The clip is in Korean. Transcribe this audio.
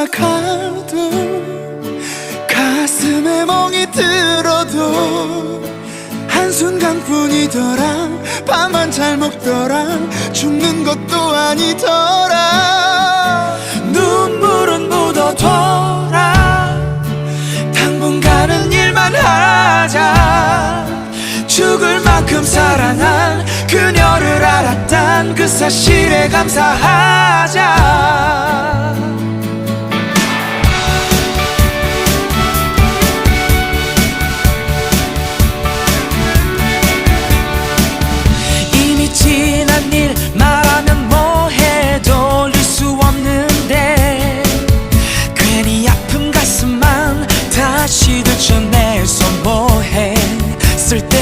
떠나가도 가슴에 멍이 들어도 한순간뿐이더라. 밥만 잘 먹더라. 죽는 것도 아니더라. 눈물은 묻어둬라. 당분간은 일만 하자. 죽을 만큼 사랑한 그녀를 알았단 그 사실에 감사하자 다시 들춰내서 뭐해? 쓸데